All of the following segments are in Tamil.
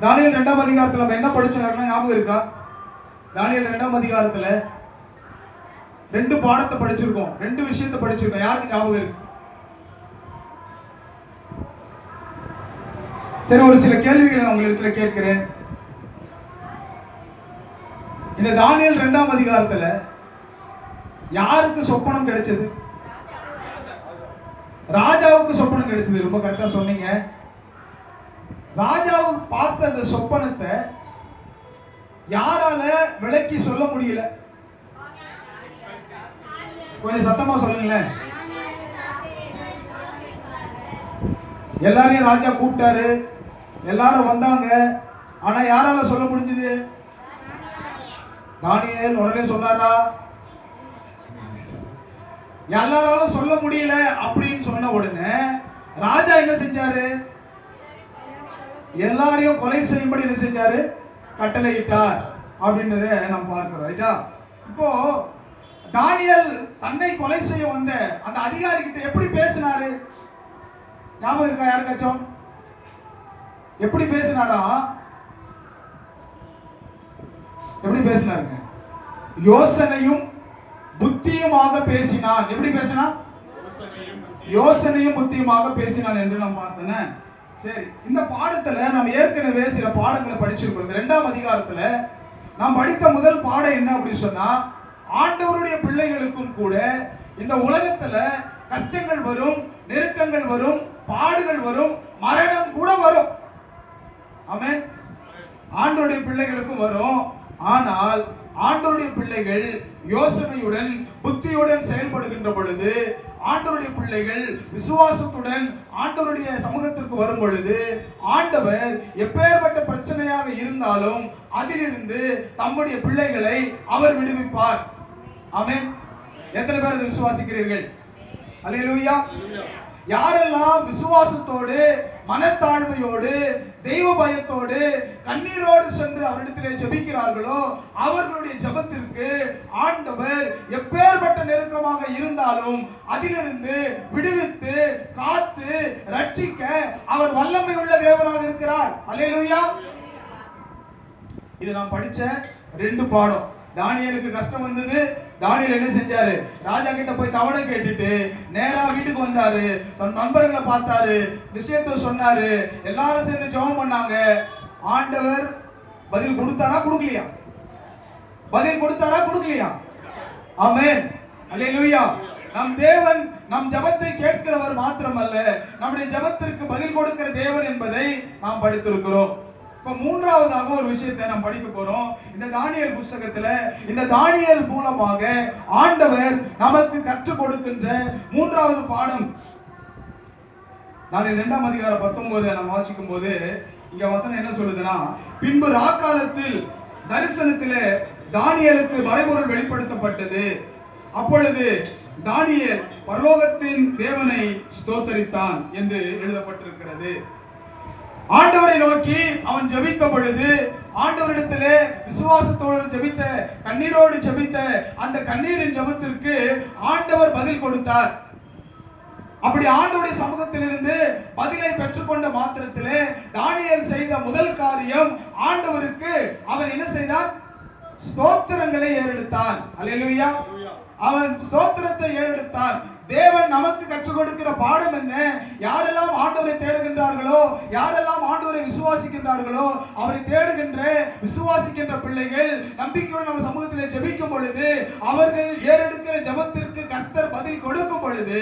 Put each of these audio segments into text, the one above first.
தானியல் ரெண்டாம் அதிகாரத்துல நம்ம என்ன படிச்சோம் ஞாபகம் இருக்கா? தானியல் ரெண்டாம் அதிகாரத்துல ரெண்டு பாடத்தை படிச்சிருக்கோம். ரெண்டு விஷயத்தை படிச்சிருக்கோம். யாருக்கு ஞாபகம் இருக்கு? சரி ஒரு சில கேள்விகளை நான் உங்களிடத்துல கேட்கிறேன். இந்த தானியல் ரெண்டாம் அதிகாரத்துல யாருக்கு சொப்பனம் கிடைச்சது? ராஜாவுக்கு சொப்பனம் கிடைச்சது. ரொம்ப கரெக்டா சொன்னீங்க. ராஜாவும் பார்த்த அந்த சொப்பனத்தை யாரால விளக்கி சொல்ல முடியல? கொஞ்சம் சத்தமா சொல்லுங்களேன். எல்லாரையும் ராஜா கூப்பிட்டாரு. எல்லாரும் வந்தாங்க. ஆனா யாரால சொல்ல முடிஞ்சது? தானியல் உடனே சொன்னாரா? எல்லாராலும் சொல்ல முடியல அப்படின்னு சொன்ன உடனே ராஜா என்ன செஞ்சாரு? எல்லாரையும் கொலை செய்யும்படி என்ன செஞ்சாரு? கட்டளையிட்டார். அப்படின்றத நம்ம பார்க்கிறோம் ரைட்டா இப்போ தானியல் தன்னை கொலை செய்ய வந்த அந்த அதிகாரி கிட்ட எப்படி பேசினாரு? ஞாபகம் இருக்கா யாருக்காச்சும்? எப்படி பேசினாரா? எப்படி பேசினாருங்க? யோசனையும் புத்தியுமாக பேசினான். எப்படி பேசினான்? யோசனையும் புத்தியுமாக பேசினான் என்று நாம் பார்த்தன சரி இந்த பாடத்துல நம்ம ஏற்கனவே சில பாடங்களை படிச்சிருக்கோம் இந்த ரெண்டாம் அதிகாரத்துல நாம் படித்த முதல் பாடம் என்ன அப்படின்னு சொன்னா ஆண்டவருடைய பிள்ளைகளுக்கும் கூட இந்த உலகத்துல கஷ்டங்கள் வரும் நெருக்கங்கள் வரும் பாடுகள் வரும் மரணம் கூட வரும். ஆமென். ஆண்டோடைய பிள்ளைகளுக்கும் வரும். ஆனால் ஆண்டோடைய பிள்ளைகள் யோசனையுடன் புத்தியுடன் செயல்படுகின்ற பொழுது ஆண்டவருடைய பிள்ளைகள் விசுவாசத்துடன் ஆண்டவருடைய சமூகத்திற்கு வரும் பொழுது ஆண்டவர் எப்பேற்பட்ட பிரச்சனையாக இருந்தாலும் அதிலிருந்து தம்முடைய பிள்ளைகளை அவர் விடுவிப்பார். ஆமே எத்தனை பேர் அதை விசுவாசிக்கிறீர்கள்? அல்லேலூயா யாரெல்லாம் விசுவாசத்தோடு மனத்தாழ்மையோடு தெய்வ பயத்தோடு கண்ணீரோடு சென்று அவரிடத்திலே ஜெபிக்கிறார்களோ அவர்களுடைய ஜெபத்திற்கு ஆண்டவர் எப்பேற்பட்ட நெருக்கமாக இருந்தாலும் அதிலிருந்து விடுவித்து காத்து ரட்சிக்க அவர் வல்லமை உள்ள தேவனாக இருக்கிறார். அல்லேலூயா. இது நான் படிச்ச ரெண்டு பாடம். தானியலுக்கு கஷ்டம் வந்தது. தானியில் என்ன செஞ்சாரு? ராஜா கிட்ட போய் தவணை கேட்டுட்டு நேரா வீட்டுக்கு வந்தாரு. தன் நண்பர்களை பார்த்தாரு. விஷயத்த சொன்னாரு. எல்லாரும் சேர்ந்து ஜெபம் பண்ணாங்க. ஆண்டவர் பதில் கொடுத்தாரா கொடுக்கலையா? பதில் கொடுத்தாரா கொடுக்கலையா? ஆமென். அல்லேலூயா நம் தேவன் நம் ஜெபத்தை கேட்கிறவர் மாத்திரமல்ல நம்முடைய ஜெபத்திற்கு பதில் கொடுக்கிற தேவன் என்பதை நாம் படித்திருக்கிறோம். இப்போ மூன்றாவதாக ஒரு விஷயத்தை நாம் படிக்க போறோம். இந்த தானியல் புஸ்தகத்துல இந்த தானியல் மூலமாக ஆண்டவர் நமக்கு கற்றுக் கொடுக்கின்ற மூன்றாவது பாடம். நான் இரண்டாம் அதிகாரம் பத்தொன்பது நம்ம வாசிக்கும் போது இங்க வசனம் என்ன சொல்லுதுன்னா பின்பு ராக்காலத்தில் தரிசனத்திலே தானியலுக்கு மறைபொருள் வெளிப்படுத்தப்பட்டது. அப்பொழுது தானியல் பரலோகத்தின் தேவனை ஸ்தோத்தரித்தான் என்று எழுதப்பட்டிருக்கிறது. ஆண்டவரை நோக்கி அவன் ஜெபித்த பொழுது ஆண்டவரிடத்திலே விசுவாசத்தோடு ஜெபித்த கண்ணீரோடு ஜெபித்த அந்த கண்ணீரின் ஜெபத்திற்கு ஆண்டவர் பதில் கொடுத்தார். அப்படி ஆண்டவருடைய சமூகத்திலிருந்து பதிலை பெற்றுக்கொண்ட மாத்திரத்திலே தானியேல் செய்த முதல் காரியம் ஆண்டவருக்கு அவர் என்ன செய்தார்? ஸ்தோத்திரங்களை ஏறெடுத்தான். அல்லேலூயா. அவன் ஸ்தோத்திரத்தை ஏறெடுத்தான். தேவன் நமக்கு கற்றுக் கொடுக்கிற பாடம் என்ன? யாரெல்லாம் ஆண்டவரை தேடுகின்றார்களோ யாரெல்லாம் ஆண்டவரை விசுவாசிக்கின்றார்களோ அவரை தேடுகின்ற விசுவாசிக்கின்ற பிள்ளைகள் நம்பிக்கையுடன் நம்ம சமூகத்தில் ஜெபிக்கும் பொழுது அவர்கள் ஏறெடுக்கிற ஜெபத்திற்கு கர்த்தர் பதில் கொடுக்கும் பொழுது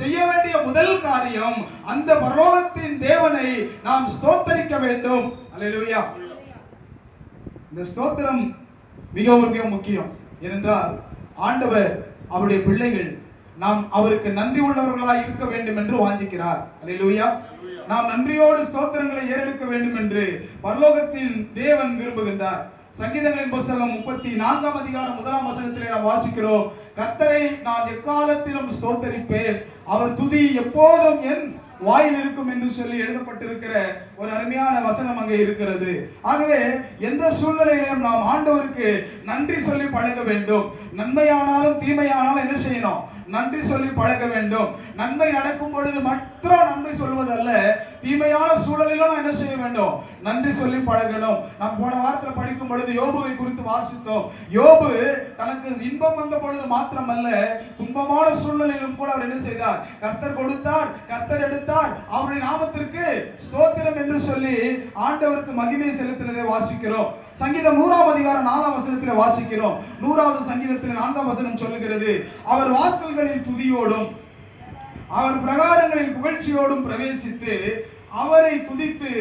செய்ய வேண்டிய முதல் காரியம் அந்த பரலோகத்தின் தேவனை நாம் ஸ்தோத்தரிக்க வேண்டும். அல்லேலூயா. இந்த ஸ்தோத்திரம் மிகவும் மிக முக்கியம். ஏனென்றால் ஆண்டவர் அவருடைய பிள்ளைகள் நாம் அவருக்கு நன்றி உள்ளவர்களாய் இருக்க வேண்டும் என்று வாஞ்சிக்கிறார். அலையிலூயா நாம் நன்றியோடு ஸ்தோத்திரங்களை ஏறெடுக்க வேண்டும் என்று பரலோகத்தின் தேவன் விரும்புகின்றார். சங்கீதங்களின் புஸ்தகம் முப்பத்தி நான்காம் அதிகாரம் முதலாம் வசனத்திலே நாம் வாசிக்கிறோம் கர்த்தரை நான் எக்காலத்திலும் ஸ்தோத்தரிப்பேன். அவர் துதி எப்போதும் என் வாயில் இருக்கும் என்று சொல்லி எழுதப்பட்டிருக்கிற ஒரு அருமையான வசனம் அங்கே இருக்கிறது. ஆகவே எந்த சூழ்நிலையிலும் நாம் ஆண்டவருக்கு நன்றி சொல்லி பழக வேண்டும். நன்மையானாலும் தீமையானாலும் என்ன செய்யணும்? நன்றி சொல்லி பழக வேண்டும். நன்மை நடக்கும் பொழுது மாத்திரம் நன்றி சொல்வதல்ல. தீமையான சூழலிலும் நான் என்ன செய்ய வேண்டும்? நன்றி சொல்லி பழகணும். நாம் போன வாரத்தில் படிக்கும் பொழுது யோபுவை குறித்து வாசித்தோம். யோபு தனக்கு இன்பம் வந்த பொழுது மாத்திரமல்ல துன்பமான சூழ்நிலையிலும் கூட அவர் என்ன செய்தார்? கர்த்தர் கொடுத்தார் கர்த்தர் எடுத்தார். அவருடைய நாமத்திற்கு ஸ்தோத்திரம் என்று சொல்லி ஆண்டவருக்கு மகிமை செலுத்தினதை வாசிக்கிறோம். சங்கீதம் நூறாவது அதிகாரம் நாலாம் வசனத்தில் வாசிக்கிறோம். நூறாவது சங்கீதத்தில் நான்காம் வசனம் சொல்லுகிறது. அவர் வாசல்களில் துதியோடும் அவர் பிரகாரங்களில் புகழ்ச்சியோடும் பிரவேசித்து அவரை துதித்து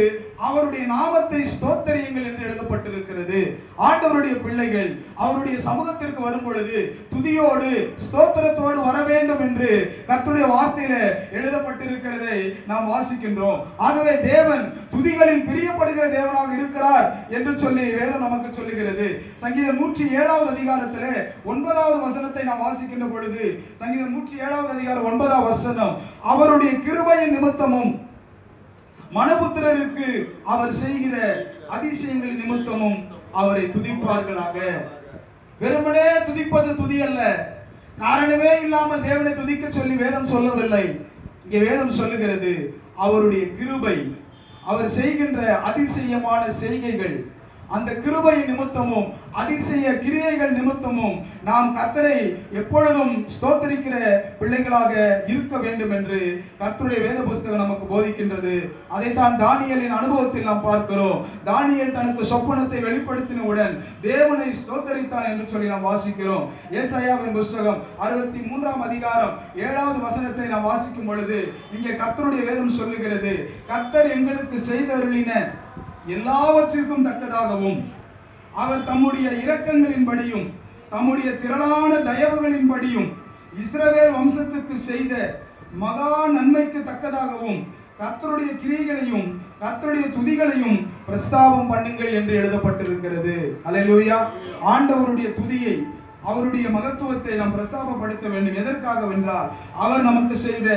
அவருடைய நாமத்தை ஸ்தோத்தரியுங்கள் என்று எழுதப்பட்டிருக்கிறது. ஆண்டவருடைய பிள்ளைகள் அவருடைய சமூகத்திற்கு வரும் பொழுது துதியோடு ஸ்தோத்திரத்தோடு வர வேண்டும் என்று கர்த்துடைய வார்த்தையில எழுதப்பட்டிருக்கிறதை நாம் வாசிக்கின்றோம். ஆகவே தேவன் துதிகளில் பிரியப்படுகிற தேவனாக இருக்கிறார் என்று சொல்லி வேதம் நமக்கு சொல்லுகிறது. சங்கீதம் நூற்றி ஏழாவது அதிகாரத்தில் ஒன்பதாவது வசனத்தை நாம் வாசிக்கின்ற பொழுது சங்கீதம் நூற்றி ஏழாவது அதிகாரம் ஒன்பதாவது வசனம் அவருடைய கிருபையின் நிமித்தமும் மனபுத்திரருக்கு அவர் செய்கிற அதிசயங்கள் நிமித்தமும் அவரை துதிப்பார்களாக. வெறுமனே துதிப்பது துதி அல்ல காரணமே இல்லாமல் தேவனை துதிக்க சொல்லி வேதம் சொல்லவில்லை. இங்கே வேதம் சொல்லுகிறது அவருடைய கிருபை அவர் செய்கின்ற அதிசயமான செய்கைகள் அந்த கிருபை நிமித்தமும் அதிசய கிரியைகள் நிமித்தமும் நாம் கர்த்தரை எப்பொழுதும் ஸ்தோத்தரிக்கிற பிள்ளைகளாக இருக்க வேண்டும் என்று கர்த்தருடைய வேத புஸ்தகம் நமக்கு போதிக்கின்றது. அதைத்தான் தானியலின் அனுபவத்தில் நாம் பார்க்கிறோம். தானியல் தனக்கு சொப்பனத்தை வெளிப்படுத்தினவுடன் தேவனை ஸ்தோத்தரித்தான் என்று சொல்லி நாம் வாசிக்கிறோம். ஏசாயாவின் புஸ்தகம் அறுபத்தி மூன்றாம் அதிகாரம் ஏழாவது வசனத்தை நாம் வாசிக்கும் பொழுது இங்கே கர்த்தருடைய வேதம் சொல்லுகிறது கர்த்தர் எங்களுக்கு செய்தருளின எல்லாவற்றிற்கும் தக்கதாகவும் அவர் தம்முடைய இரக்கங்களின்படியும் தம்முடைய திரளான தயவுகளின்படியும் இஸ்ரவேல் வம்சத்துக்கு செய்த மகா நன்மைக்கு தக்கதாகவும் கத்தருடைய கிரிகளையும் கத்தருடைய துதிகளையும் பிரஸ்தாபம் பண்ணுங்கள் என்று எழுதப்பட்டிருக்கிறது. அல்லேலூயா. ஆண்டவருடைய துதியை அவருடைய மகத்துவத்தை நாம் பிரஸ்தாபப்படுத்த வேண்டும். எதற்காக வென்றால் அவர் நமக்கு செய்த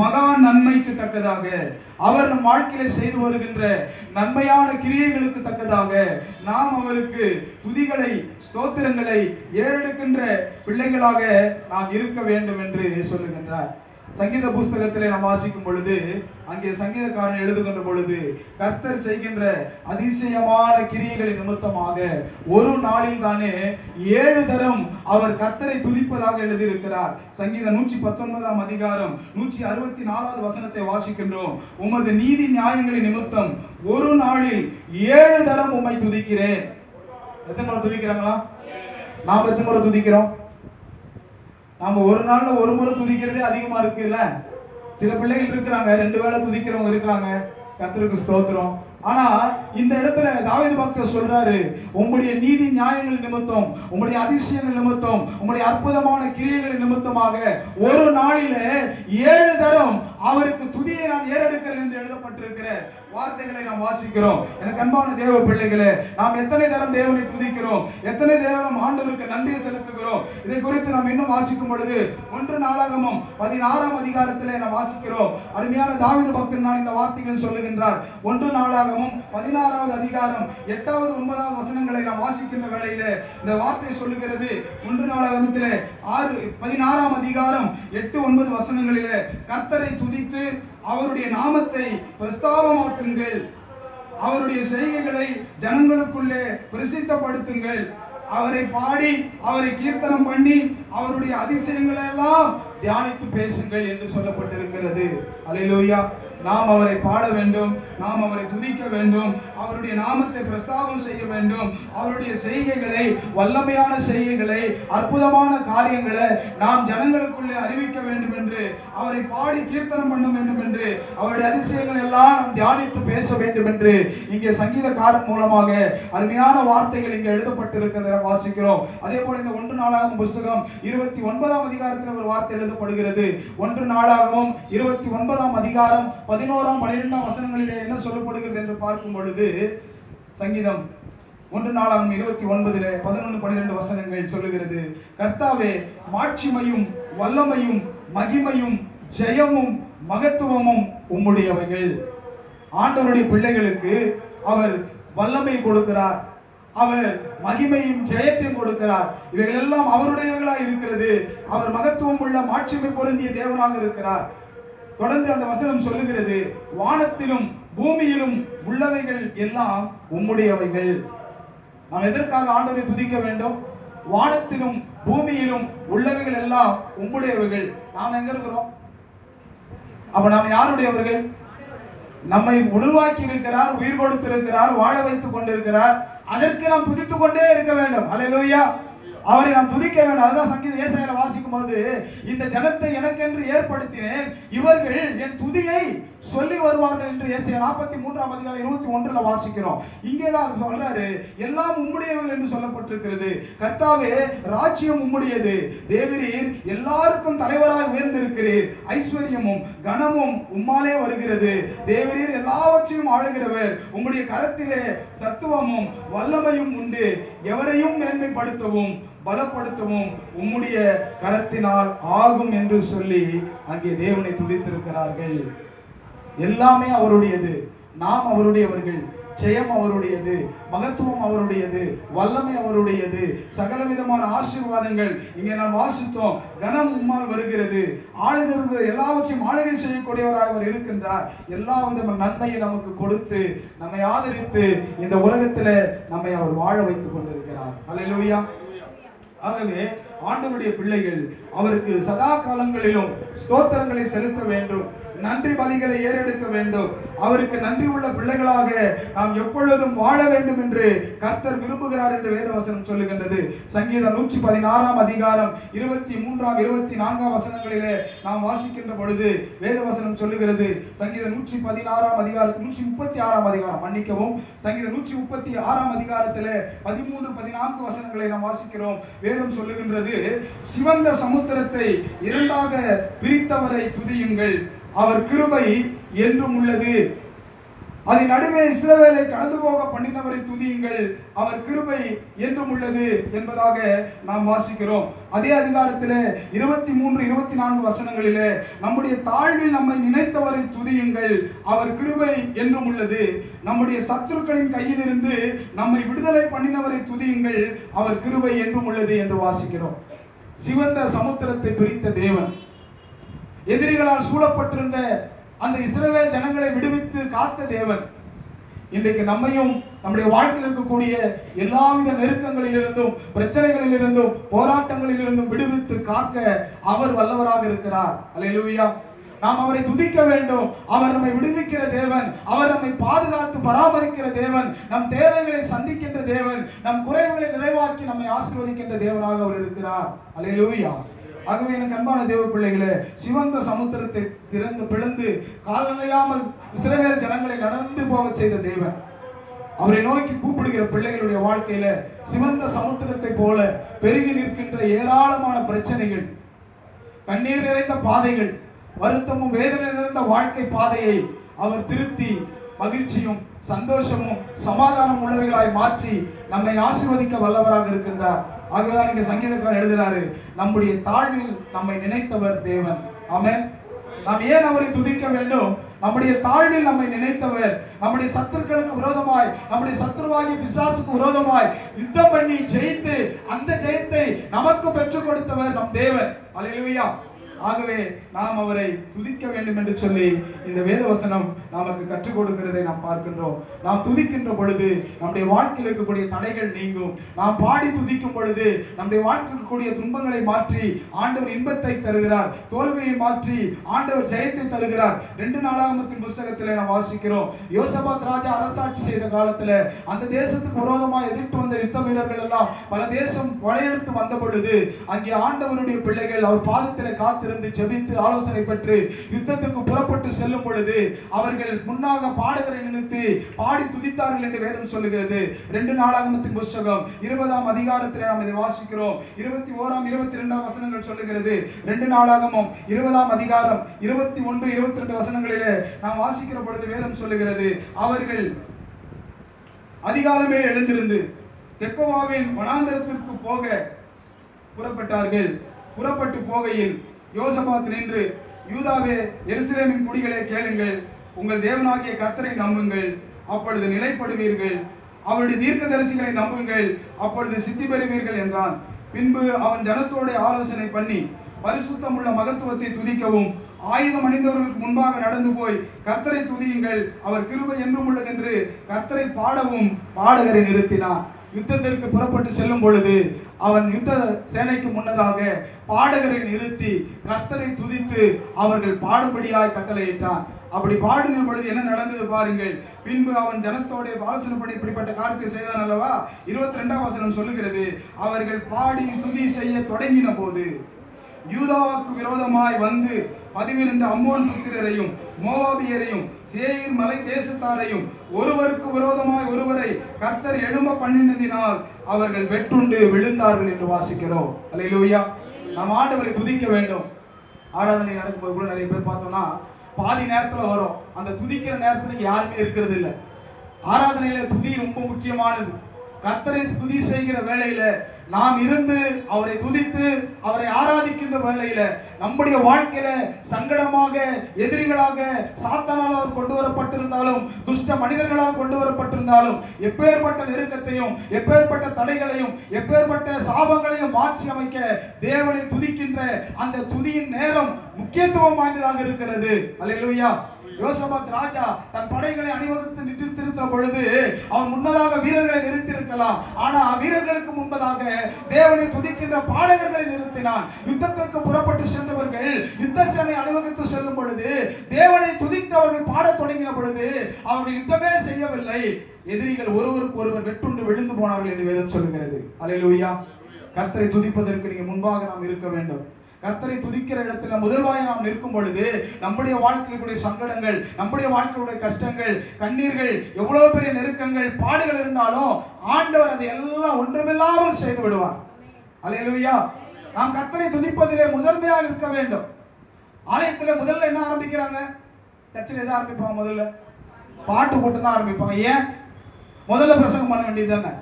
மகா நன்மைக்கு தக்கதாக அவர் நம் வாழ்க்கையில செய்து வருகின்ற நன்மையான கிரியைகளுக்கு தக்கதாக நாம் அவருக்கு துதிகளை ஸ்தோத்திரங்களை ஏறெடுக்கின்ற பிள்ளைகளாக நாம் இருக்க வேண்டும் என்று சொல்லுகின்றார். சங்கீத புஸ்தகத்திலே நாம் வாசிக்கும் பொழுது அங்கே சங்கீதக்காரன் எழுதுகின்ற பொழுது கர்த்தர் செய்கின்ற அதிசயமான கிரியைகளின் நிமித்தமாக ஒரு நாளில் தானே ஏழு தரம் அவர் கர்த்தரை துதிப்பதாக எழுதியிருக்கிறார். சங்கீதம் நூற்றி பத்தொன்பதாம் அதிகாரம் நூற்றி அறுபத்தி நாலாவது வசனத்தை வாசிக்கின்றோம். உமது நீதி நியாயங்களின் நிமித்தம் ஒரு நாளில் ஏழு தரம் உம்மை துதிக்கிறேன். எத்தனை முறை துதிக்கிறாங்களா? நாம் எத்தனை முறை துதிக்கிறோம். நாம ஒரு நாள்ல ஒரு முறை துதிக்கிறதே அதிகமா இருக்குல்ல? சில பிள்ளைகள் இருக்கிறாங்க ரெண்டு வேளை துதிக்கிறவங்க இருக்காங்க. கர்த்தருக்கு ஸ்தோத்திரம். ஆனா இந்த இடத்துல தாவித பக்தர் சொல்றாரு உங்களுடைய நீதி நியாயங்கள் நிமித்தம் உங்களுடைய அதிசயங்கள் நிமித்தம் உங்களுடைய அற்புதமான கிரியைகள் நிமித்தமாக ஒரு நாளில ஏழு தரம் அவருக்கு துதியை நான் ஏறெடுக்கிறேன் என்று எழுதப்பட்டிருக்கிறேன் வார்த்தைகளை நாம் வாசிக்கிறோம். எனக்கு அன்பான தேவ பிள்ளைகளே நாம் எத்தனை தரம் தேவனை துதிக்கிறோம்? எத்தனை தேவரம் ஆண்டவருக்கு நன்றியை செலுத்துகிறோம்? இதை குறித்து நாம் இன்னும் வாசிக்கும் பொழுது ஒன்று நாளாகமும் பதினாறாம் அதிகாரத்திலே நாம் வாசிக்கிறோம். அருமையான தாவித பக்தன் நான் இந்த வார்த்தைகள் சொல்லுகின்றார். ஒன்று நாளாகமும் பதினாறாவது அதிகாரம் எட்டாவது ஒன்பதாவது வசனங்களை நாம் வாசிக்கின்ற வேளையிலே இந்த வார்த்தை சொல்லுகிறது. ஒன்று நாளாகமத்திலே ஆறு பதினாறாம் அதிகாரம் எட்டு ஒன்பது வசனங்களிலே கர்த்தரை துதித்து அவருடைய நாமத்தை பிரஸ்தாபமாக்குங்கள். அவருடைய செய்கைகளை ஜனங்களுக்குள்ளே பிரசித்தப்படுத்துங்கள். அவரை பாடி அவரை கீர்த்தனம் பண்ணி அவருடைய அதிசயங்களை எல்லாம் தியானித்து பேசுங்கள் என்று சொல்லப்பட்டிருக்கிறது. அலையிலோயா நாம் அவரை பாட வேண்டும் நாம் அவரை துதிக்க வேண்டும் அவருடைய நாமத்தை பிரஸ்தாபம் செய்ய வேண்டும். அவருடைய செய்கைகளை வல்லமையான செய்கைகளை அற்புதமான காரியங்களை நாம் ஜனங்களுக்குள்ளே அறிவிக்க வேண்டும் என்று அவரை பாடி கீர்த்தனம் பண்ண வேண்டும் என்று அவருடைய அதிசயங்கள் எல்லாம் நாம் தியானித்து பேச வேண்டும் என்று இங்கே சங்கீதக்காரன் மூலமாக அருமையான வார்த்தைகள் இங்கே எழுதப்பட்டிருக்கிறத வாசிக்கிறோம். அதே போல இந்த ஒன்று நாளாகும் புஸ்தகம் இருபத்தி ஒன்பதாம் அதிகாரத்தில் ஒரு வார்த்தை எழுதப்படுகிறது. ஒன்று நாளாகவும் இருபத்தி ஒன்பதாம் அதிகாரம் பதினோராம் பனிரெண்டாம் வசனங்களிலே என்ன சொல்லப்படுகிறது என்று பார்க்கும் பொழுது சங்கீதம் ஒன்று நாளாம் இருபத்தி ஒன்பதுல பதினொன்று பன்னிரெண்டு வசனங்கள் சொல்லுகிறது. கர்த்தாவே மாட்சிமையும் வல்லமையும் மகிமையும் ஜெயமும் மகத்துவமும் உம்முடையவைகள். ஆண்டவருடைய பிள்ளைகளுக்கு அவர் வல்லமை கொடுக்கிறார். அவர் மகிமையும் ஜெயத்தையும் கொடுக்கிறார். இவைகள் எல்லாம் இருக்கிறது. அவர் மகத்துவம் உள்ள மாட்சிமை பொருந்திய தேவனாக இருக்கிறார். தொடர்ந்து அந்த வசனம் சொல்லுகிறது வானத்திலும் பூமியிலும் உள்ளவைகள் எல்லாம் உம்முடையவைகள். நாம் எதற்காக ஆண்டவரை துதிக்க வேண்டும்? வானத்திலும் பூமியிலும் உள்ளவைகள் எல்லாம் உம்முடையவைகள். நாம் எங்க இருக்கிறோம்? அப்ப நாம் யாருடையவர்கள்? நம்மை உருவாக்கி இருக்கிறார் உயிர் கொடுத்திருக்கிறார் வாழ வைத்துக் கொண்டிருக்கிறார். அதற்கு நாம் துதித்துக் கொண்டே இருக்க வேண்டும். அலையிலோயா அவரை நாம் துதிக்க வேண்டும். அதுதான் சங்கீத ஏசாயில வாசிக்கும் போது இந்த ஜனத்தை எனக்கென்று ஏற்படுத்தினேன். இவர்கள் என் துதியை சொல்லி வருவார்கள் என்று ஏசிய நாற்பத்தி மூன்றாம் அதிகாரம் இருபத்தி ஒன்றுல வாசிக்கிறோம். இங்கே தான் சொல்றாரு எல்லாம் உம்முடையவர்கள் என்று சொல்லப்பட்டிருக்கிறது. கர்த்தாவே ராஜ்யம் உம்முடையது. தேவரீர் எல்லாருக்கும் தலைவராக உயர்ந்திருக்கிறீர். ஐஸ்வர்யமும் கனமும் உம்மாலே வருகிறது. தேவரீர் எல்லாவற்றையும் ஆளுகிறவர். உம்முடைய கரத்திலே சத்துவமும் வல்லமையும் உண்டு. எவரையும் மேன்மைப்படுத்தவும் பலப்படுத்தவும் உம்முடைய கரத்தினால் ஆகும் என்று சொல்லி அங்கே தேவனை துதித்திருக்கிறார்கள். எல்லாமே அவருடையது. நாம் அவருடையவர்கள் ஜெயம் அவருடையது மகத்துவம் அவருடையது வல்லமை அவருடையது சகல விதமான ஆசீர்வாதங்கள் இங்கே நாம் வாசித்தோம். கனம் உம்மால் வருகிறது. ஆளுகிறது எல்லாவற்றையும் ஆளுகை செய்யக்கூடியவராக அவர் இருக்கின்றார். எல்லா விதமான நன்மையை நமக்கு கொடுத்து நம்மை ஆதரித்து இந்த உலகத்தில் நம்மை அவர் வாழ வைத்துக் கொண்டிருக்கிறார். அல்லேலூயா ஆகவே ஆண்டவருடைய பிள்ளைகள் அவருக்கு சதா காலங்களிலும் ஸ்தோத்திரங்களை செலுத்த வேண்டும். நன்றி பலிகளை ஏறெடுக்க வேண்டும். அவருக்கு நன்றி உள்ள பிள்ளைகளாக நாம் எப்பொழுதும் வாழ வேண்டும் என்று கர்த்தர் விரும்புகிறார் என்று வேதவசனம் சொல்லுகின்றது. சங்கீதம் நூற்றி பதினாறாம் அதிகாரம் இருபத்தி மூன்றாம் இருபத்தி நான்காம் வசனங்களிலே நாம் வாசிக்கின்ற பொழுது வேதவசனம் சொல்லுகிறது. சங்கீதம் நூற்றி பதினாறாம் அதிகாரம் நூற்றி முப்பத்தி ஆறாம் அதிகாரம் மன்னிக்கவும். சங்கீதம் நூற்றி முப்பத்தி ஆறாம் அதிகாரத்தில் பதிமூன்று பதினான்கு வசனங்களை நாம் வாசிக்கிறோம். வேதம் சொல்லுகின்றது சிவந்த சமுத்திரத்தை இரண்டாக பிரித்தவரை துதியுங்கள். அவர் கிருபை என்றும் உள்ளது. அதன் நடுவே இஸ்ரவேலை கடந்து போக பண்ணினவரை துதியுங்கள். அவர் கிருபை என்றும் உள்ளது என்பதாக நாம் வாசிக்கிறோம். அதே அதிகாரத்தில் இருபத்தி மூன்று இருபத்தி நான்கு வசனங்களிலே நம்முடைய தாழ்வில் நம்மை நினைத்தவரை துதியுங்கள். அவர் கிருபை என்றும் உள்ளது. நம்முடைய சத்துருக்களின் கையிலிருந்து நம்மை விடுதலை பண்ணினவரை துதியுங்கள். அவர் கிருபை என்றும் உள்ளது என்று வாசிக்கிறோம். சிவந்த சமுத்திரத்தை பிரித்த தேவன். எதிரிகளால் சூழப்பட்டிருந்த அந்த இஸ்ரவேல் ஜனங்களை விடுவித்து காத்த தேவன். இன்றைக்கு நம்மையும் நம்முடைய வாழ்க்கையில் இருக்கக்கூடிய எல்லாவித நெருக்கங்களிலிருந்தும் பிரச்சனைகளிலிருந்தும் போராட்டங்களிலிருந்தும் விடுவித்து காக்க அவர் வல்லவராக இருக்கிறார். அல்லேலூயா. நாம் அவரை துதிக்க வேண்டும். அவர் நம்மை விடுவிக்கிற தேவன். அவர் நம்மை பாதுகாத்து பராமரிக்கிற தேவன். நம் தேவைகளை சந்திக்கின்ற தேவன். நம் குறைவுகளை நிறைவாக்கி நம்மை ஆசீர்வதிக்கின்ற தேவனாக அவர் இருக்கிறார். அல்லேலூயா ஆகவே எனக்கு அன்பான தேவ பிள்ளைகளே சிவந்த சமுத்திரத்தை சிறந்து பிளந்து கால்நிலையாமல் இஸ்ரவேல் ஜனங்களை நடந்து போக செய்த தேவன். அவரை நோக்கி கூப்பிடுகிற பிள்ளைகளுடைய வாழ்க்கையில சிவந்த சமுத்திரத்தை போல பெருகி நிற்கின்ற ஏராளமான பிரச்சனைகள் கண்ணீர் நிறைந்த பாதைகள் வருத்தமும் வேதனை நிறைந்த வாழ்க்கை பாதையை அவர் திருத்தி மகிழ்ச்சியும் சந்தோஷமும் சமாதானம் உள்ளவைகளாய் மாற்றி நம்மை ஆசிர்வதிக்க வல்லவராக இருக்கின்றார். ஆகவேதான் இங்கே சங்கீதக்காரர் எழுதுகிறாரு நம்முடைய தாழ்வில் நம்மை நினைத்தவர் தேவன். ஆமேன். நாம் ஏன் அவரை துதிக்க வேண்டும்? நம்முடைய தாழ்வில் நம்மை நினைத்தவர் நம்முடைய சத்துருக்களுக்கு விரோதமாய் நம்முடைய சத்துருவாகிய பிசாசுக்கு விரோதமாய் யுத்தம் பண்ணி ஜெயித்து அந்த ஜெயத்தை நமக்கு பெற்றுக் கொடுத்தவர் நம் தேவன். அலையிலுவையா ஆகவே நாம் அவரை துதிக்க வேண்டும் என்று சொல்லி இந்த வேதவசனம் நமக்கு கற்றுக் கொடுக்கிறதை நாம் பார்க்கின்றோம். நாம் துதிக்கின்ற பொழுது நம்முடைய வாழ்க்கையில் இருக்கக்கூடிய தடைகள் நீங்கும். நாம் பாடி துதிக்கும் பொழுது நம்முடைய வாழ்க்கையில் கூடிய துன்பங்களை மாற்றி ஆண்டவர் இன்பத்தை தருகிறார். தோல்வியை மாற்றி ஆண்டவர் ஜெயத்தை தருகிறார். ரெண்டு நாளாகமத்தின் புஸ்தகத்தில் நாம் வாசிக்கிறோம். யோசபாத் ராஜா அரசாட்சி செய்த காலத்துல அந்த தேசத்துக்கு விரோதமாக எதிர்த்து வந்த யுத்த வீரர்கள் எல்லாம் பல தேசம் படையெடுத்து வந்த பொழுது அங்கே ஆண்டவருடைய பிள்ளைகள் அவர் பாதத்திலே இருந்து ஜெபித்து ஆலோசனை பெற்று யுத்தத்துக்கு புறப்பட்டு செல்லும் பொழுது அவர்கள் முன்னாக பாடகரை நினைத்து பாடி துதித்தார்கள் என்று வேதம் சொல்லுகிறது. ரெண்டு நாளாகமத்தின் புஸ்தகம் இருபதாம் அதிகாரத்தில் நாம் இதை வாசிக்கிறோம். இருபத்தி ஓராம் இருபத்தி இரண்டாம் வசனங்கள் சொல்லுகிறது. ரெண்டு நாளாகமும் இருபதாம் அதிகாரம் இருபத்தி ஒன்று இருபத்தி ரெண்டு வசனங்களிலே நாம் வாசிக்கிற பொழுது வேதம் சொல்லுகிறது. அவர்கள் அதிகாலமே எழுந்திருந்து தெக்கோவாவின் வனாந்தரத்திற்கு போக புறப்பட்டார்கள். புறப்பட்டு போகையில் யோசபாத் நின்று யூதாவே எருசலேமின் குடிகளே கேளுங்கள். உங்கள் தேவனாகிய கர்த்தரை நம்புங்கள். அப்பொழுது நிலைப்படுவீர்கள். அவருடைய தீர்க்கதரிசிகளை நம்புங்கள். அப்பொழுது சித்தி பெறுவீர்கள் என்றான். பின்பு அவன் ஜனத்தோட ஆலோசனை பண்ணி பரிசுத்தம் உள்ள மகத்துவத்தை துதிக்கவும் ஆயுதம் அணிந்தவர்களுக்கு முன்பாக நடந்து போய் கர்த்தரை துதியுங்கள். அவர் கிருபை என்றும் உள்ளது என்று கர்த்தரை பாடவும் பாடகரை நிறுத்தினார். யுத்தத்திற்கு புறப்பட்டு செல்லும் பொழுது அவன் யுத்த சேனைக்கு முன்னதாக பாடகரை நிறுத்தி கர்த்தரை துதித்து அவர்கள் பாடும்படியாய் கட்டளையிட்டான். அப்படி பாடின பொழுது என்ன நடந்தது பாருங்கள். பின்பு அவன் ஜனத்தோடைய ஆலோசனை பண்ணி இப்படிப்பட்ட காரியத்தை செய்தான் அல்லவா? இருபத்தி ரெண்டாம் வசனம் சொல்லுகிறது. அவர்கள் பாடி துதி செய்ய தொடங்கின போது யூதாவுக்கு விரோதமாய் வந்து பதிவிருந்த அம்மோன் புத்திரரையும் மோவாபியரையும் சேயிர் மலை தேசத்தாரையும் ஒருவருக்கு விரோதமாய் ஒருவரை கர்த்தர் எழும்ப பண்ணினதினால் அவர்கள் வெற்றுண்டு விழுந்தார்கள் என்று வாசிக்கிறோம். அல்லேலூயா நாம் ஆண்டவரை துதிக்க வேண்டும். ஆராதனை நடக்கும்போது கூட நிறைய பேர் பார்த்தோம்னா பாதி நேரத்துல வரும். அந்த துதிக்கிற நேரத்துல யாருமே இருக்கிறது இல்லை. ஆராதனையில துதி ரொம்ப முக்கியமானது. கர்த்தரை துதி செய்கிற வேலையில் நாம் இருந்து அவரை துதித்து அவரை ஆராதிக்கின்ற வேளையில நம்முடைய வாழ்க்கையில சங்கடமாக எதிரிகளாக சாத்தனால் அவர் கொண்டு வரப்பட்டிருந்தாலும் துஷ்ட மனிதர்களால் கொண்டு வரப்பட்டிருந்தாலும் எப்பேற்பட்ட நெருக்கத்தையும் எப்பேற்பட்ட தடைகளையும் எப்பேற்பட்ட சாபங்களையும் மாற்றி அமைக்க தேவனை துதிக்கின்ற அந்த துதியின் நேரம் முக்கியத்துவம் வாய்ந்ததாக இருக்கிறது. அல்லேலூயா. யோசபாத் ராஜா தன் படைகளை அணிவகுத்து நின்று நிறுத்திருக்கிற பொழுது அவன் முன்னதாக வீரர்களை நிறுத்தியிருக்கலாம். ஆனா வீரர்களுக்கு முன்பதாக தேவனை துதிக்கின்ற பாடகர்களை நிறுத்தினான். யுத்தத்திற்கு புறப்பட்டு சென்றவர்கள் யுத்த சேனை அணிவகுத்து செல்லும் பொழுது தேவனை துதித்து அவர்கள் பாடத் தொடங்கின பொழுது அவர்கள் யுத்தமே செய்யவில்லை. எதிரிகள் ஒருவருக்கு ஒருவர் வெட்டுண்டு விழுந்து போனார்கள் என்று வேதம் சொல்லுகிறது. அலையிலூயா. கர்த்தரை துதிப்பதற்கு நீங்க முன்பாக நாம் இருக்க வேண்டும். கர்த்தரை துதிக்கிற இடத்துல முதல்வாய் நாம் நிற்கும் பொழுது நம்முடைய வாழ்க்கையுடைய சங்கடங்கள் நம்முடைய வாழ்க்கையுடைய கஷ்டங்கள் கண்ணீர்கள் எவ்வளவு பெரிய நெருக்கங்கள் பாடுகள் இருந்தாலும் ஆண்டவர் அதை எல்லாம் ஒன்றுமில்லாமல் செய்து விடுவார். அலையலுவையா நாம் கர்த்தரை துதிப்பதிலே முதன்மையாக இருக்க வேண்டும். ஆலயத்தில் முதல்ல என்ன ஆரம்பிக்கிறாங்க? சர்ச்சில் எதை ஆரம்பிப்பாங்க முதல்ல? பாட்டு போட்டு தான் ஆரம்பிப்பாங்க. ஏன்? முதல்ல பிரசங்கம் பண்ண வேண்டியது தானே?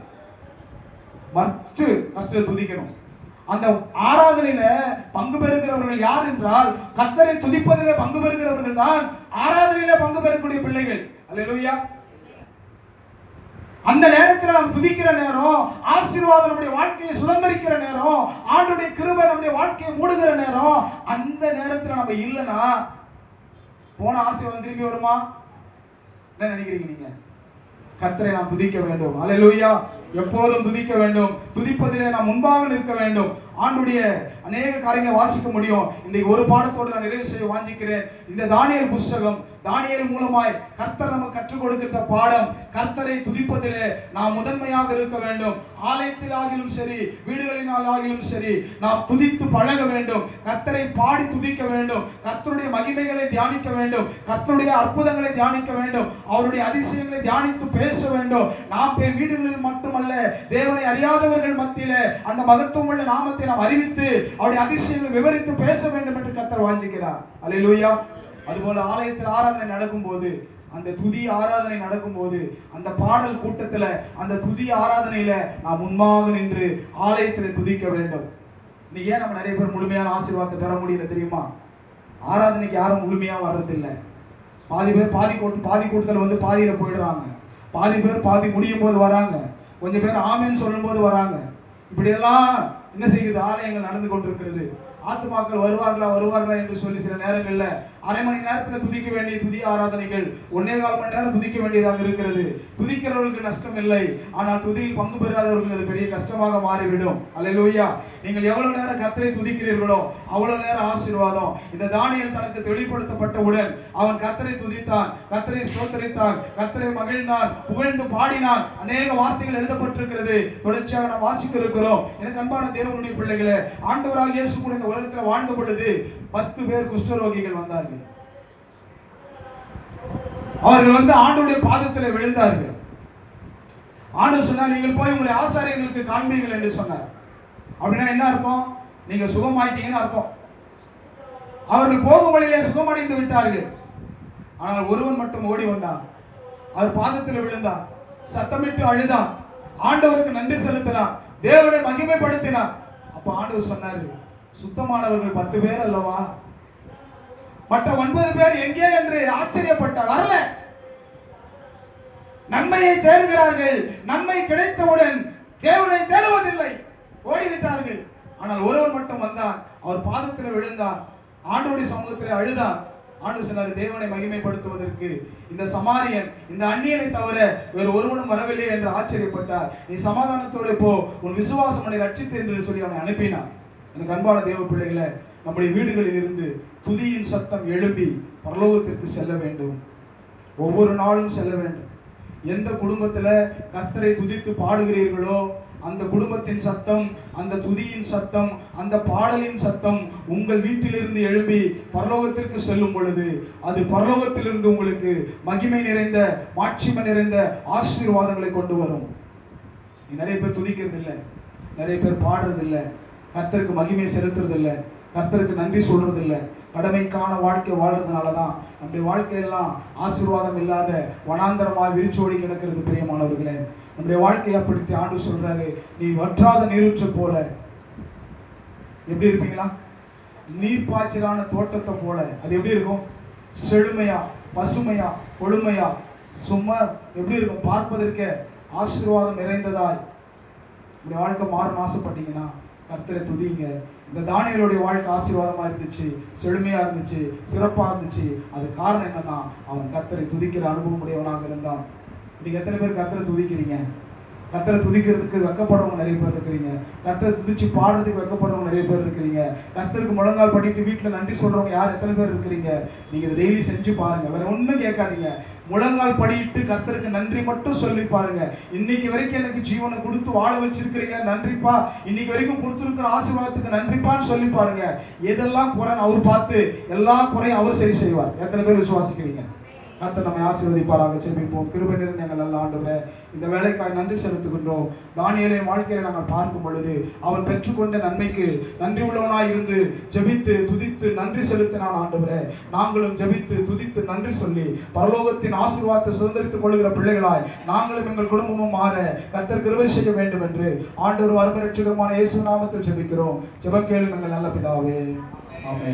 மற்ற ஃபர்ஸ்ட் துதிக்கணும். அந்த ஆராதனையில பங்கு பெறுகிறவர்கள் யார் என்றால் கத்தரை துதிப்பதிலே பங்கு பெறுகிறவர்கள் தான் ஆராதனையில பங்கு பெறக்கூடிய பிள்ளைகள். அல்லேலூயா. அந்த நேரத்தில் நாம் துதிக்கிற நேரம் ஆசீர்வாதம் நம்முடைய வாழ்க்கையை சுதந்திரிக்கிற நேரம் ஆண்டுடைய கிருபை நம்முடைய வாழ்க்கையை மூடுகிற நேரம் அந்த நேரத்தில் நம்ம இல்லைன்னா போன ஆசீர்வாதம் திரும்பி வருமா? என்ன நினைக்கிறீங்க நீங்க? கர்த்தரை நாம் துதிக்க வேண்டும். அல்லேலூயா எப்போதும் துதிக்க வேண்டும். துதிப்பதிலே நாம் முன்பாக நிற்க வேண்டும். ஆண்டுடைய அநேக காரியங்களை வாசிக்க முடியும். இன்றைக்கு ஒரு பாடத்தோடு நான் நிறைவு செய்ய வாஞ்சிக்கிறேன். இந்த தானியல் புஸ்தகம் தானியல் மூலமாய் கர்த்தர் நமக்கு கற்றுக் கொடுக்கின்ற பாடம் கர்த்தரை துதிப்பதிலே நாம் முதன்மையாக இருக்க வேண்டும். ஆலயத்தில் ஆகிலும் சரி வீடுகளினால் ஆகிலும் சரி நாம் துதித்து பழக வேண்டும். கர்த்தரை பாடி துதிக்க வேண்டும். கர்த்தருடைய மகிமைகளை தியானிக்க வேண்டும். கர்த்தருடைய அற்புதங்களை தியானிக்க வேண்டும். அவருடைய அதிசயங்களை தியானித்து பேச வேண்டும். நாம் பேர் வீடுகளில் மட்டுமல்ல தேவனை அறியாதவர்கள் மத்தியில அந்த மகத்துவம் உள்ள நாமத்தை நாம் அறிவித்து அவருடைய அதிசயங்களை விவரித்து பேச வேண்டும் என்று கத்தர் வாஞ்சிக்கிறார். அலையிலோயா அதுபோல ஆலயத்தில் ஆராதனை நடக்கும்போது அந்த துதி ஆராதனை நடக்கும்போது அந்த பாடல் கூட்டத்தில் அந்த துதி ஆராதனையில நாம் முன்பாக நின்று ஆலயத்தில் துதிக்க வேண்டும். இன்னைக்கு ஏன் நம்ம நிறைய பேர் முழுமையான ஆசீர்வாதத்தை பெற முடியல தெரியுமா? ஆராதனைக்கு யாரும் முழுமையாக வர்றதில்லை. பாதி பேர் பாதி கூட்டு பாதி கூட்டத்தில் வந்து பாதியில் போயிடுறாங்க. பாதி பேர் பாதி முடியும் போது வராங்க. கொஞ்சம் பேர் ஆமேன்னு சொல்லும்போது வராங்க. இப்படியெல்லாம் என்ன செய்யுது? ஆலயங்கள் நடந்து கொண்டிருக்கிறது. ஆத்துமாக்கள் வருவார்களா? வருவார்களா என்று சொல்லி சில நேரங்களில் அரை மணி நேரத்தில் துதிக்க வேண்டிய துதி ஆராதனைகள் ஒன்னே கால் மணி நேரம் துதிக்க வேண்டியதாக இருக்கிறது. துதிக்கிறவர்களுக்கு நஷ்டம் இல்லை. ஆனால் துதியில் பங்கு பெறாதவர்களுக்கு அது பெரிய கஷ்டமாக மாறிவிடும். அல்லேலூயா. நீங்கள் எவ்வளவு நேரம் கத்தரை துதிக்கிறீர்களோ அவ்வளவு நேரம் ஆசீர்வாதம். இந்த தானியல் தனக்கு தெளிப்படுத்தப்பட்டவுடன் அவன் கத்தரை துதித்தான் கத்தரை சோத்தரித்தான் கத்தரை மகிழ்ந்தான் புகழ்ந்து பாடினான். அநேக வார்த்தைகள் எழுதப்பட்டிருக்கிறது. தொடர்ச்சியாக நாம் வாசிக்க இருக்கிறோம் எனக்கு அன்பான தேவனுடைய பிள்ளைகளே ஆண்டவராக இயேசு கூட இந்த உலகத்தில் வாழ்ந்த பொழுது பத்து பேர் குஷ்டரோகிகள் வந்தார்கள். அவர்கள் வந்து ஆண்டுடைய பாதத்தில் விழுந்தார்கள். ஆண்டு சொன்னார் நீங்கள் போய் உங்களை ஆசாரியர்களுக்கு காண்பீர்கள் என்று சொன்னார். அப்படின்னா என்ன அர்த்தம்? நீங்க சுகமாயிட்டீங்கன்னு அர்த்தம். அவர்கள் போகும் வழியிலே சுகமடைந்து விட்டார்கள். ஆனால் ஒருவன் மட்டும் ஓடி வந்தான். அவர் பாதத்தில் விழுந்தான். சத்தமிட்டு அழுதான். ஆண்டவருக்கு நன்றி செலுத்தினான். தேவனை மகிமைப்படுத்தினான். அப்ப ஆண்டவர் சொன்னார்கள் சுத்தமானவர்கள் பத்து பேர் அல்லவா? மற்ற ஒன்பது பேர் எங்கே என்று ஆச்சரியப்பட்டார் வரல. நன்மையை தேடுகிறார்கள். நன்மை கிடைத்தவுடன் தேவனை தேடுவதில்லை. ஓடிவிட்டார்கள். ஆனால் ஒருவன் மட்டும் வந்தான். அவர் பாதத்தில் விழுந்தான். ஆண்டோடைய சமூகத்தில் அழுதான். ஆண்டு சொன்னார் தேவனை மகிமைப்படுத்துவதற்கு இந்த சமாரியன் இந்த அந்நியனை தவிர வேறு ஒருவனும் வரவில்லை என்று ஆச்சரியப்பட்டார். நீ சமாதானத்தோடு போ. உன் விசுவாசம் உன்னை ரட்சித்து என்று சொல்லி அவனை அனுப்பினான். எனக்கு அன்பான தேவ பிள்ளைகளை நம்முடைய வீடுகளில் இருந்து துதியின் சத்தம் எழும்பி பரலோகத்திற்கு செல்ல வேண்டும். ஒவ்வொரு நாளும் செல்ல வேண்டும். எந்த குடும்பத்தில் கர்த்தரை துதித்து பாடுகிறீர்களோ அந்த குடும்பத்தின் சத்தம் அந்த துதியின் சத்தம் அந்த பாடலின் சத்தம் உங்கள் வீட்டிலிருந்து எழும்பி பரலோகத்திற்கு செல்லும் பொழுது அது பரலோகத்திலிருந்து உங்களுக்கு மகிமை நிறைந்த மாட்சிமை நிறைந்த ஆசீர்வாதங்களை கொண்டு வரும். நிறைய பேர் துதிக்கிறது இல்லை நிறைய பேர் பாடுறதில்லை. கர்த்தருக்கு மகிமை செலுத்துறதில்லை. கர்த்தருக்கு நன்றி சொல்றது கடமைக்கான வாழ்க்கை வாழ்றதுனால தான் நம்முடைய வாழ்க்கையெல்லாம் ஆசீர்வாதம் இல்லாத வனாந்தரமாக விரிச்சோடி கிடக்கிறது பிரியமானவர்களே. நம்முடைய வாழ்க்கையை அப்படித்து ஆண்டு சொல்றாரு. நீ வற்றாத நீரூற்று போல. எப்படி இருப்பீங்களா? நீர் பாய்ச்சலான தோட்டத்தை போல. அது எப்படி இருக்கும்? செழுமையா பசுமையா கொழுமையா? சும்மா எப்படி இருக்கும்? பார்ப்பதற்கே ஆசீர்வாதம் நிறைந்ததாய். இந்த வாழ்க்கை மாறும் ஆசைப்பட்டீங்கன்னா கர்த்தரை துதிங்க இந்த தானியருடைய வாழ்க்கை ஆசீர்வாதமா இருந்துச்சு செழுமையாக இருந்துச்சு சிறப்பா இருந்துச்சு. அது காரணம் என்னன்னா அவன் கர்த்தரை துதிக்கிற அனுபவம் உடையவனாக இருந்தான். இன்னைக்கு எத்தனை பேர் கர்த்தரை துதிக்கிறீங்க? கத்தரை துதிக்கிறதுக்கு வெக்கப்படுறவங்க நிறைய பேர் இருக்கிறீங்க. கத்தரை துதிச்சு பாடுறதுக்கு வெக்கப்படுறவங்க நிறைய பேர் இருக்கிறீங்க. கத்தருக்கு முழங்கால் பண்ணிட்டு வீட்டில் நன்றி சொல்றவங்க யார்? எத்தனை பேர் இருக்கிறீங்க? நீங்க இதை டெய்லி செஞ்சு பாருங்க. வேற ஒன்றும் கேட்காதீங்க. முழங்கால் படியிட்டு கத்தருக்கு நன்றி மட்டும் சொல்லி பாருங்க. இன்னைக்கு வரைக்கும் எனக்கு ஜீவனை கொடுத்து வாழ வச்சிருக்கிறீங்க நன்றிப்பா. இன்னைக்கு வரைக்கும் கொடுத்துருக்கிற ஆசீர்வாதத்துக்கு நன்றிப்பான்னு சொல்லி பாருங்க. எதெல்லாம் குறைன்னு அவர் பார்த்து எல்லா குறையும் அவர் சரி செய்வார். எத்தனை பேர் விசுவாசிக்கிறீங்க? கர்த்தர் நம்மை ஆசீர்வதிப்பாராக. செபிப்போம் கிருபை நிறைந்த எங்கள் நல்ல ஆண்டவரே இந்த வேலைக்காய் நன்றி செலுத்துகின்றோம். தானியலின் வாழ்க்கையை நாங்கள் பார்க்கும் பொழுது அவன் பெற்றுக்கொண்ட நன்மைக்கு நன்றி உள்ளவனாய் இருந்து ஜெபித்து துதித்து நன்றி செலுத்தினான் ஆண்டவரே. நாங்களும் ஜெபித்து துதித்து நன்றி சொல்லி பரலோகத்தின் ஆசீர்வாதத்தை சுதந்திரித்துக் கொள்கிற பிள்ளைகளாய் நாங்களும் எங்கள் குடும்பமும் மாற கர்த்தர் கிருபை செய்ய வேண்டும் என்று ஆண்டவர் வரமரட்சகமான இயேசு நாமத்தில் ஜெபிக்கிறோம். ஜெபக்கேளும் எங்கள் நல்ல பிதாவே. ஆமே